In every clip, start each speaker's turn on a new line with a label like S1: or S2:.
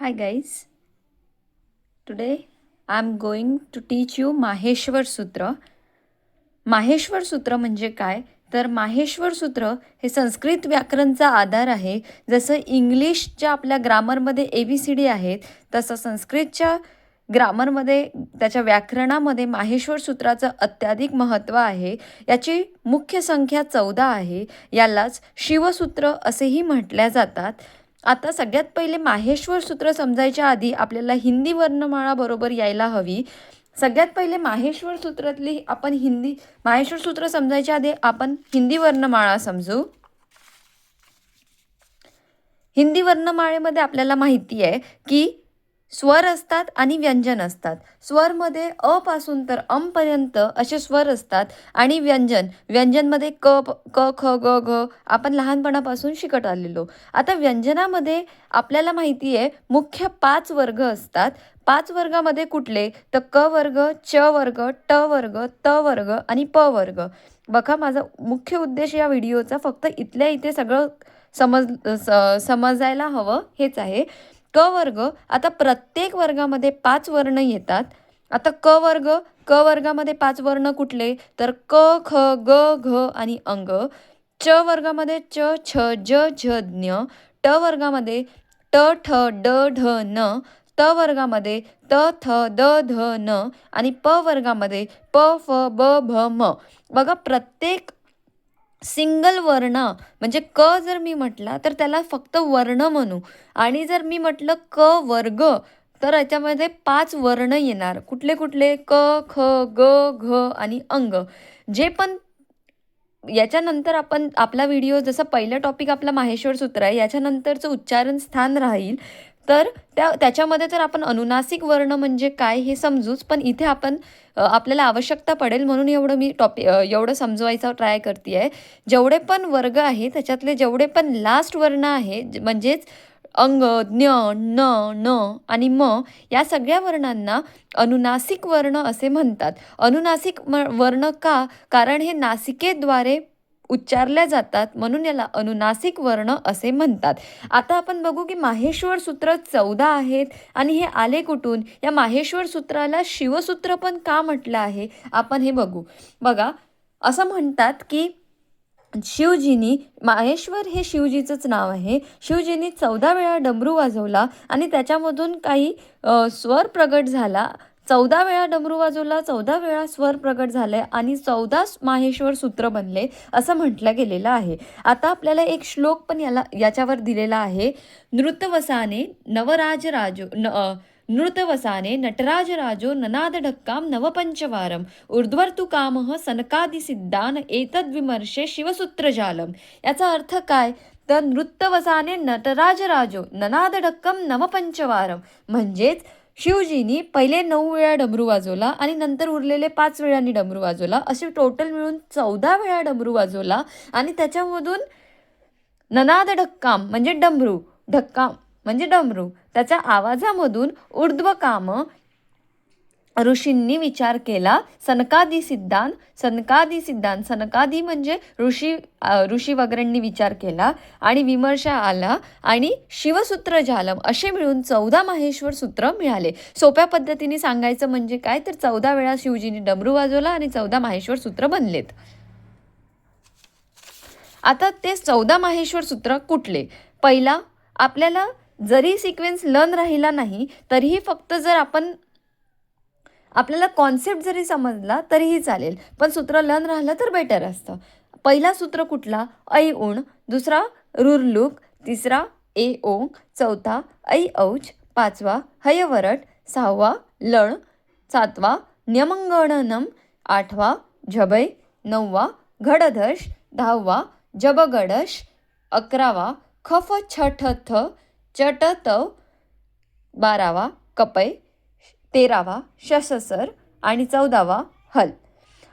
S1: Hi guys. Today am going to teach you Maheshwar Sutra Maheshwar Sutra म्हणजे काय? तर माहेश्वर सूत्र हे संस्कृत व्याकरणचा आधार आहे. जसं इंग्लिशच्या आपल्या ग्रामरमध्ये ए बी सी डी आहेत तसं संस्कृतच्या ग्रामरमध्ये त्याच्या व्याकरणामध्ये माहेश्वर सूत्राचं अत्याधिक महत्त्व आहे. याची मुख्य संख्या चौदा आहे. यालाच शिवसूत्र असेही म्हटल्या जातात. आता सगळ्यात पहिले माहेश्वर सूत्र समजायच्या आधी आपल्याला हिंदी वर्णमाळा बरोबर यायला हवी. सगळ्यात पहिले माहेश्वर सूत्रातली आपण हिंदी माहेश्वर सूत्र समजायच्या आधी आपण हिंदी वर्णमाळा समजू. हिंदी वर्णमाळेमध्ये आपल्याला माहिती आहे की स्वर असतात आणि व्यंजन असतात. स्वरमध्ये अ पासून तर अमपर्यंत असे स्वर असतात आणि व्यंजन. व्यंजनमध्ये क प- क ख ग घ आपण लहानपणापासून शिकत आलेलो. आता व्यंजनामध्ये आपल्याला माहिती आहे मुख्य पाच वर्ग असतात. पाच वर्गामध्ये कुठले? तर क वर्ग च वर्ग ट वर्ग त वर्ग आणि प वर्ग. बघा माझा मुख्य उद्देश या व्हिडिओचा फक्त इथल्या इथे सगळं समज स समजायला हवं. हेच आहे. क वर्ग आता प्रत्येक वर्गामध्ये पाच वर्ण येतात. आता क वर्ग क वर्गामध्ये पाच वर्ण कुठले? तर क ख ग घ आणि अंग. च वर्गामध्ये च छ ज झ ज्ञ ट वर्गामध्ये ट ठ ड ढ न. त वर्गामध्ये त थ द ध न. आणि प वर्गामध्ये प फ ब भ म. बघा प्रत्येक सिंगल वर्ण म्हणजे क जर मी म्हटला तर त्याला फक्त वर्ण म्हणू. आणि जर मी म्हटलं क वर्ग तर याच्यामध्ये पाच वर्ण येणार. कुठले कुठले? क ख ग घ आणि अंग. जे पण याच्यानंतर आपण आपला व्हिडिओ जसं पहिलं टॉपिक आपला माहेश्वर सूत्र आहे याच्यानंतरचं उच्चारण स्थान राहील. तर त्या त्याच्यामध्ये तर आपण अनुनासिक वर्ण म्हणजे काय हे समजूच पण इथे आपण आपल्याला आवश्यकता पडेल म्हणून एवढं मी टॉपिक एवढं समजवायचा ट्राय करते आहे जेवढे पण वर्ग आहे त्याच्यातले जेवढे पण लास्ट वर्ण आहे ज- म्हणजेच अंग ज्ञ न न आणि म या सगळ्या वर्णांना अनुनासिक वर्ण असे म्हणतात. अनुनासिक म- वर्ण का? कारण हे नासिकेद्वारे उच्चारल्या जातात म्हणून याला अनुनासिक वर्ण असे म्हणतात. आता आपण बघू की माहेश्वर सूत्र चौदा आहेत आणि हे आले कुठून? या माहेश्वर सूत्राला शिवसूत्र पण का म्हटलं आहे? आपण हे बघू. बघा असं म्हणतात की शिवजीनी माहेश्वर हे शिवजीचंच नाव आहे. शिवजीनी चौदा वेळा डमरू वाजवला आणि त्याच्यामधून काही स्वर प्रगट झाला. चौदा वेळा डमरू वाजवला चौदा वेळा स्वर प्रगट झाले आणि चौदा माहेश्वर सूत्र बनले असं म्हटलं गेलेलं आहे. आता आपल्याला एक श्लोक पण याला याच्यावर दिलेला आहे. नृतवसाने नवराज राजो न अ, नृतवसाने नटराजराजो ननादढक्कां नवपंचवारम ऊर्ध्वर्तु कामः सनकादिसिद्धान एतद्विमर्शे शिवसूत्रजालम याचा अर्थ काय? तर नृत्यवसाने नटराजराजो ननादढक्कम नवपंचवारम म्हणजेच शिवजीनी पहिले नऊ वेळा डमरू वाजवला आणि नंतर उरलेले पाच वेळांनी डमरू वाजवला. असे टोटल मिळून चौदा वेळा डमरू वाजवला आणि त्याच्यामधून ननाद ढक्काम म्हणजे डमरू ढक्काम म्हणजे डमरू त्याच्या आवाजामधून ऊर्ध्व काम ऋषींनी विचार केला सनकादी सिद्धांत सनकादी सिद्धांत सनकादी म्हणजे ऋषी ऋषी वगैरेंनी विचार केला आणि विमर्श आला आणि शिवसूत्र झालम असे मिळून चौदा माहेश्वर सूत्र मिळाले. सोप्या पद्धतीने सांगायचं म्हणजे काय? तर चौदा वेळा शिवजींनी डमरू वाजवला आणि चौदा माहेश्वर सूत्र बनलेत. आता ते चौदा माहेश्वर सूत्र कुठले? पहिला आपल्याला जरी सिक्वेन्स लर्न राहिला नाही तरीही फक्त जर आपण आपल्याला कॉन्सेप्ट जरी समजला तरीही चालेल. पण सूत्र लर्न राहिलं तर बेटर असतं. पहिला सूत्र कुठला? ऐ उण दुसरा रुरलुक. तिसरा ए ओंग. चौथा ऐ औच. पाचवा हयवरट. सहावा लण. सातवा न्यमंगणनम. आठवा झबय नववा घडधश दहावा जबगडश. अकरावा खफ छठ थ चट तव बारावा कपय तेरावा शससर आणि चौदावा हल.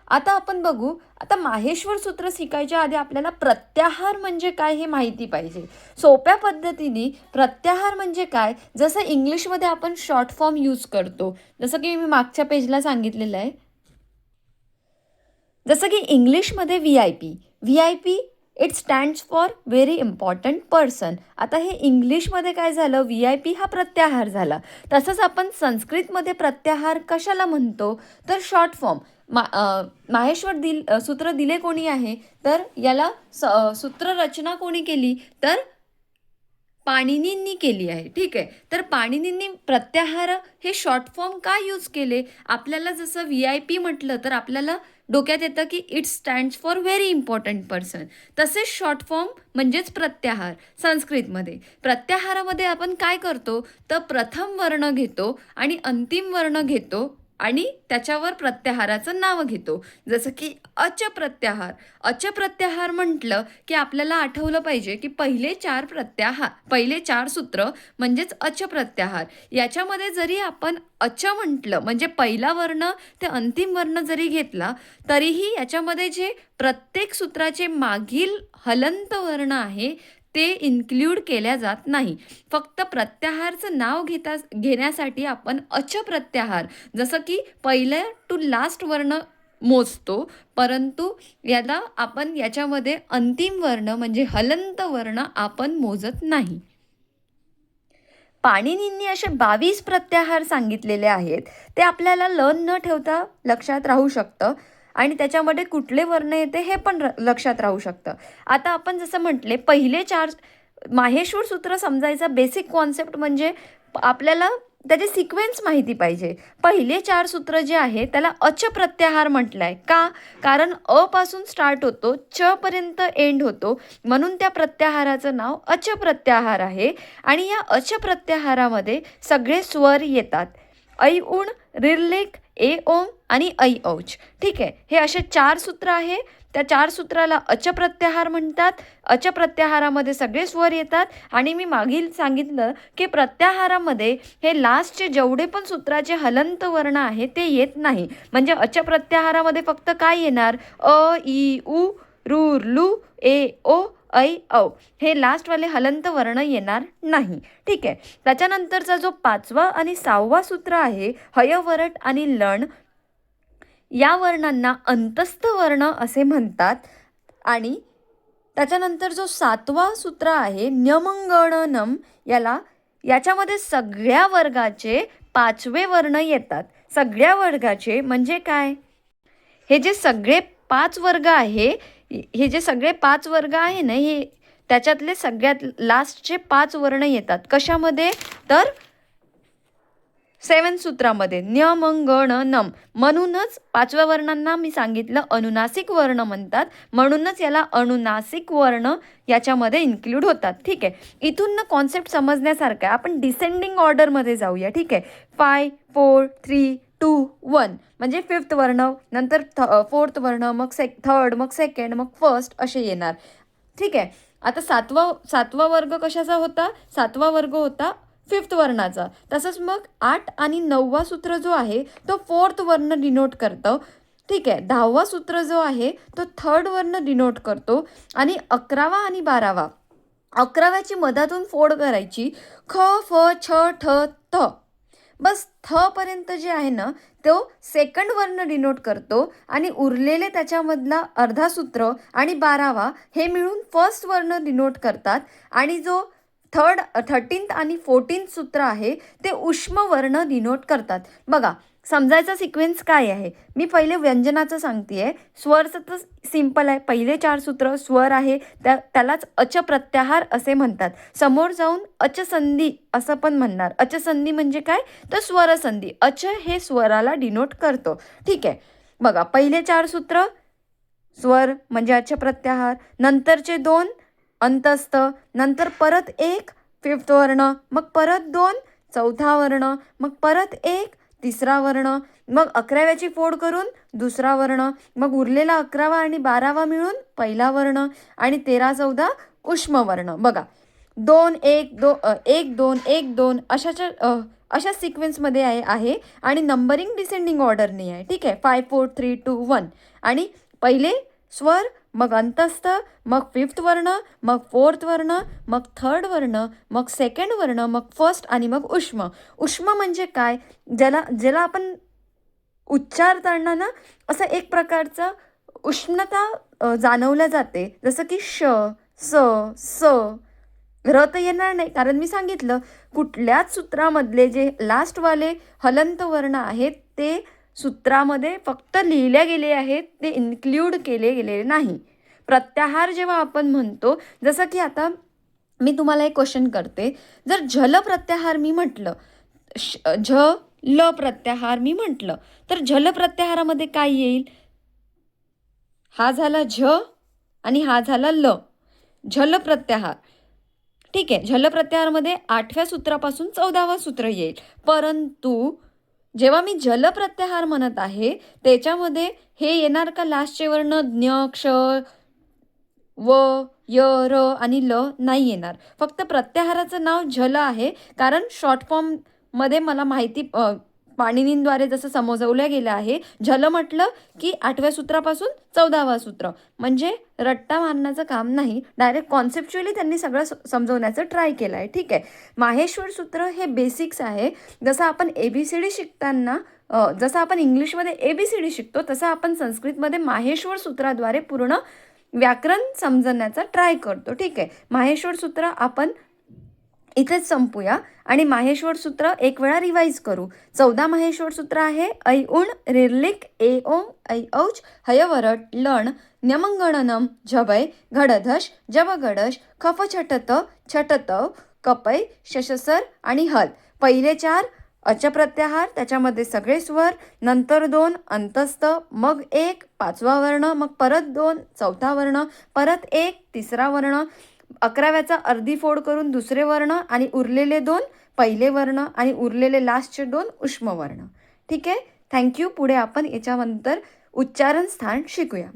S1: आता आपण बघू आता माहेश्वर सूत्र शिकायच्या आधी आपल्याला प्रत्याहार म्हणजे काय हे माहिती पाहिजे. सोप्या पद्धतीने प्रत्याहार म्हणजे काय? जसं इंग्लिशमध्ये आपण शॉर्ट फॉर्म यूज करतो. जसं की मी मागच्या पेजला सांगितलेलं आहे. जसं की इंग्लिशमध्ये V I P V I P it stands for very important person आता हे इंग्लिशमध्ये काय झालं? व्ही आय पी हा प्रत्याहार झाला. तसंच आपण संस्कृतमध्ये प्रत्याहार कशाला म्हणतो? तर शॉर्ट फॉर्म मा माहेश्वर दिल सूत्र दिले कोणी आहे? तर याला स सूत्ररचना कोणी केली? तर पाणिनींनी केली आहे. ठीक आहे? तर पाणिनींनी प्रत्याहार हे शॉर्ट फॉर्म का यूज केले? आपल्याला जसं व्ही आय पी म्हटलं तर आपल्याला डोक्यात येतं की it stands for very important person तसेच शॉर्ट फॉर्म म्हणजेच प्रत्याहार संस्कृतमध्ये. प्रत्याहारामध्ये आपण काय करतो? तर प्रथम वर्ण घेतो आणि अंतिम वर्ण घेतो. आणि त्याच्यावर प्रत्याहाराचं नाव घेतो. जसं की अच प्रत्याहार अच प्रत्याहार म्हटलं की आपल्याला आठवलं पाहिजे की पहिले चार प्रत्याहार पहिले चार सूत्र म्हणजेच अच प्रत्याहार याच्यामध्ये जरी आपण अच म्हटलं म्हणजे पहिला वर्ण ते अंतिम वर्ण जरी घेतला तरीही याच्यामध्ये जे प्रत्येक सूत्राचे मागील हलंत वर्ण आहे ते इन्क्ल्यूड केल्या जात नाही. फक्त प्रत्याहारचं नाव घेता घेण्यासाठी आपण अच प्रत्याहार जसं की पहिल्या टू लास्ट वर्ण मोजतो परंतु याला आपण याच्यामध्ये अंतिम वर्ण म्हणजे हलंत वर्ण आपण मोजत नाही. पाणिनींनी असे बावीस प्रत्याहार सांगितलेले आहेत. ते आपल्याला लन न ठेवता लक्षात राहू शकतं. आणि त्याच्यामध्ये कुठले वर्ण येते हे पण र लक्षात राहू शकतं. आता आपण जसं म्हटले पहिले चार माहेश्वर सूत्र समजायचा बेसिक कॉन्सेप्ट म्हणजे आपल्याला त्याची सिक्वेन्स माहिती पाहिजे. पहिले चार सूत्र जे आहे त्याला अच प्रत्याहार म्हटलं आहे का? कारण अ पासून स्टार्ट होतो च पर्यंत एंड होतो. म्हणून त्या प्रत्याहाराचं नाव अच प्रत्याहार आहे. आणि या अच प्रत्याहारामध्ये सगळे स्वर येतात. ऐ उण रिर्लेख ए ओम आणि ऐ औच. ठीक आहे हे असे चार सूत्र आहे. त्या चार सूत्राला अच प्रत्याहार म्हणतात. अच प्रत्याहारामध्ये सगळे स्वर येतात. आणि मी मागील सांगितलं की प्रत्याहारामध्ये हे लास्टचे जेवढे पण सूत्राचे हलंत वर्ण आहे ते येत नाही. म्हणजे अच प्रत्याहारामध्ये फक्त काय येणार? अ ई उ रूर लू ए ओ ऐ औ हे लास्टवाले हलंत वर्ण येणार नाही. ठीक आहे. त्याच्यानंतरचा जो पाचवा आणि सहावा सूत्र आहे हयवरट आणि लण या वर्णांना अंतस्थ वर्ण असे म्हणतात. आणि त्याच्यानंतर जो सातवा सूत्र आहे न्यमंगणनम याला याच्यामध्ये सगळ्या वर्गाचे पाचवे वर्ण येतात. सगळ्या वर्गाचे म्हणजे काय? हे जे सगळे पाच वर्ग आहे हे जे सगळे पाच वर्ग आहे ना हे त्याच्यातले सगळ्यात लास्टचे पाच वर्ण येतात. कशामध्ये? तर सेवन सूत्रामध्ये न्यमंगण नम. म्हणूनच पाचव्या वर्णांना मी सांगितलं अनुनासिक वर्ण म्हणतात. म्हणूनच याला अनुनासिक वर्ण याच्यामध्ये इन्क्लूड होतात. ठीक आहे? इथून ना कॉन्सेप्ट समजण्यासारखं आहे. आपण डिसेंडिंग ऑर्डरमध्ये जाऊया. ठीक आहे? Five four three two one. म्हणजे फिफ्थ वर्ण नंतर थ फोर्थ वर्ण मग सेक थर्ड मग सेकंड मग फर्स्ट असे येणार. ठीक आहे? आता सातवा सातवा वर्ग कशाचा होता? सातवा वर्ग होता फिफ्थ वर्णाचा. तसंच मग आठ आणि नववा सूत्र जो आहे तो फोर्थ वर्ण डिनोट करतं. ठीक आहे? दहावा सूत्र जो आहे तो थर्ड वर्ण डिनोट करतो. आणि अकरावा आणि बारावा. अकराव्याची मधातून फोड करायची. ख फ छ ठ थ. बस थपर्यंत जे आहे ना तो सेकंड वर्ण डिनोट करतो आणि उरलेले त्याच्यामधला अर्धा सूत्र आणि बारावा हे मिळून फर्स्ट वर्ण डिनोट करतात. आणि जो थर्ड थर्टीन्थ आणि फोर्टीन्थ सूत्र आहे ते उष्म वर्ण डिनोट करतात. बघा समजायचा सिक्वेन्स काय आहे? मी पहिले व्यंजनाचं सांगते आहे स्वरचं तर सिंपल आहे. पहिले चार सूत्र स्वर आहे. त्या त्यालाच अच प्रत्याहार असे म्हणतात. समोर जाऊन अचसंधी असं पण म्हणणार. अचसंधी म्हणजे काय? तर स्वरसंधी अच हे स्वराला डिनोट करतो. ठीक आहे. बघा पहिले चार सूत्र स्वर म्हणजे अच प्रत्याहार नंतरचे दोन अंतस्थ नंतर परत एक फिफ्थ वर्ण मग परत दोन चौथा वर्ण मग परत एक तिसरा वर्ण मग अकराव्याची फोड करून दुसरा वर्ण मग उरलेला अकरावा आणि बारावा मिळून पहिला वर्ण आणि तेरा चौदा उष्मवर्ण बघा दोन एक दो एक दोन एक दोन अशाच्या अशा सिक्वेन्समध्ये आहे आहे आणि नंबरिंग डिसेंडिंग ऑर्डरने आहे. ठीक आहे? Five four three two one आणि पहिले स्वर मग अंतस्थ मग फिफ्थ वर्ण मग फोर्थ वर्ण मग थर्ड वर्ण मग सेकंड वर्ण मग फर्स्ट आणि मग उष्म. उष्म म्हणजे काय? ज्याला ज्याला आपण उच्चारताना ना असं एक प्रकारचं उष्णता जाणवल्या जाते. जसं की श स स. र तर येणार नाही. कारण मी सांगितलं कुठल्याच सूत्रामधले जे लास्टवाले हलंत वर्ण आहेत ते सूत्रामध्ये फक्त लिहिल्या गेले आहेत ते इन्क्ल्यूड केले गेलेले नाही. प्रत्याहार जेव्हा आपण म्हणतो जसं की आता मी तुम्हाला एक क्वेश्चन करते. जर झल प्रत्याहार मी म्हटलं श झ ल प्रत्याहार मी म्हटलं तर झल प्रत्याहारामध्ये काय येईल? हा झाला झ आणि हा झाला ल. झल प्रत्याहार. ठीक आहे झल प्रत्याहारमध्ये आठव्या सूत्रापासून चौदावं सूत्र येईल. परंतु जेव्हा मी जल प्रत्याहार म्हणत आहे त्याच्यामध्ये हे येणार का लास्टचे वर्ण? ज्ञ क्ष व य र आणि ल नाही येणार. फक्त प्रत्याहाराचं नाव झल आहे कारण शॉर्ट फॉर्ममध्ये मला माहिती पाणिनींद्वारे जसं समजवलं गेलं आहे झल म्हटलं की आठव्या सूत्रापासून चौदावा सूत्र. म्हणजे रट्टा मारण्याचं काम नाही डायरेक्ट कॉन्सेप्च्युअली त्यांनी सगळं समजवण्याचं ट्राय केलं आहे ठीक आहे? माहेश्वर सूत्र हे बेसिक्स आहे. जसं आपण ए बी सी डी शिकताना जसं आपण इंग्लिशमध्ये ए बी सी डी शिकतो तसं आपण संस्कृतमध्ये माहेश्वर सूत्राद्वारे पूर्ण व्याकरण समजण्याचा ट्राय करतो. ठीक आहे? माहेश्वर सूत्र आपण इथेच संपूया. आणि माहेश्वर सूत्र एक वेळा रिवाईज करू. चौदा माहेश्वर सूत्र आहे ऐ उण रिर्लिक ए ओम ऐ औच हयवरट लण न्यमंगणनम झबय घडधश जबगडश खफ छटत छटत कपय शशसर आणि हल. पहिले चार अचप्रत्याहार त्याच्यामध्ये सगळे स्वर नंतर दोन अंतस्थ मग एक पाचवा वर्ण मग परत दोन चौथा वर्ण परत एक तिसरा वर्ण अकराव्याचा अर्धी फोड करून दुसरे वर्ण आणि उरलेले दोन पहिले वर्ण आणि उरलेले लास्टचे दोन उष्मवर्ण. ठीक आहे? थँक्यू पुढे आपण याच्यानंतर उच्चारण स्थान शिकूया.